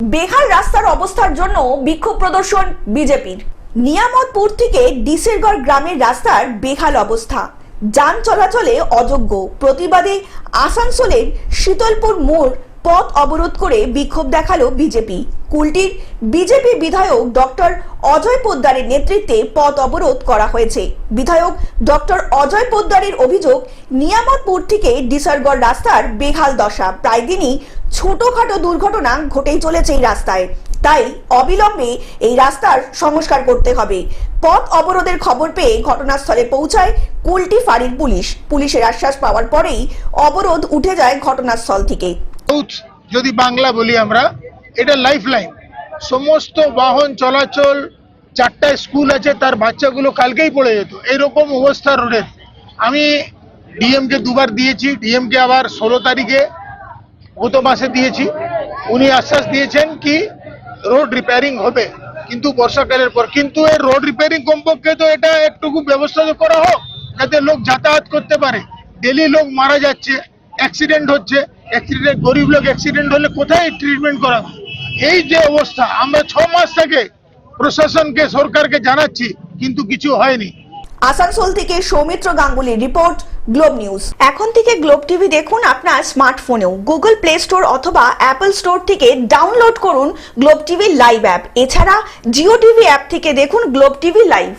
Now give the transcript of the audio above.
বেহাল রাস্তার অবস্থার জন্য বিক্ষোভ প্রদর্শন বিজেপির। নিয়ামতপুর থেকে ডিসেরগড় গ্রামের রাস্তার বেহাল অবস্থা। যান চলাচলে অযোগ্য। প্রতিবাদে আসানসোলের শীতলপুর মোড় পথ অবরোধ করে বিক্ষোভ দেখাল বিজেপি। কুলটির বিজেপি বিধায়ক ডক্টর অজয় পোদ্দারের নেতৃত্বে পথ অবরোধ করা হয়েছে। বিধায়ক ডক্টর অজয় পোদ্দারের অভিযোগ, নিয়ামতপুর থেকে ডিসারগড় রাস্তার বেহাল দশা। প্রায় দিনই ছোটখাটো দুর্ঘটনা ঘটেই চলেছে এই রাস্তায়। তাই অবিলম্বে এই রাস্তার সংস্কার করতে হবে। পথ অবরোধের খবর পেয়ে ঘটনাস্থলে পৌঁছায় কুলটি ফাঁড়ির পুলিশ। পুলিশের আশ্বাস পাওয়ার পরেই অবরোধ উঠে যায় ঘটনাস্থল থেকে। সাউথ যদি বাংলা বলি আমরা, এটা লাইফ লাইন সমস্ত বাহন চলাচল চারটা স্কুল আছে, তার বাচ্চাগুলো কালকেই পড়ে যেত। এরকম অবস্থা রোডের। আমি ডিএম কে দুবার দিয়েছি ডিএম কে আবার ষোলো তারিখে গত মাসে দিয়েছি। উনি আশ্বাস দিয়েছেন কি রোড রিপেয়ারিং হবে, কিন্তু বর্ষাকালের পর। কিন্তু এই রোড রিপেয়ারিং কমপক্ষে তো এটা একটুকু ব্যবস্থা করা হোক, যাতে লোক যাতায়াত করতে পারে। ডেলি লোক মারা যাচ্ছে। অ্যাক্সিডেন্ট হচ্ছে অ্যাক্সিডেন্ট গরিব লোক অ্যাক্সিডেন্ট হলে কোথায় ট্রিটমেন্ট করা এই যে অবস্থা, আমরা ছ মাস থেকে প্রশাসনকে, সরকারকে জানাচ্ছি, কিন্তু কিছু হয়নি। আসানসোল থেকে সৌমিত্র গাঙ্গুলির রিপোর্ট, গ্লোব নিউজ। এখন থেকে গ্লোব টিভি দেখুন আপনার স্মার্টফোনেও। গুগল প্লে স্টোর অথবা অ্যাপল স্টোর থেকে ডাউনলোড করুন গ্লোব টিভি লাইভ অ্যাপ। এছাড়া জিও টিভি অ্যাপ থেকে দেখুন গ্লোব টিভি লাইভ।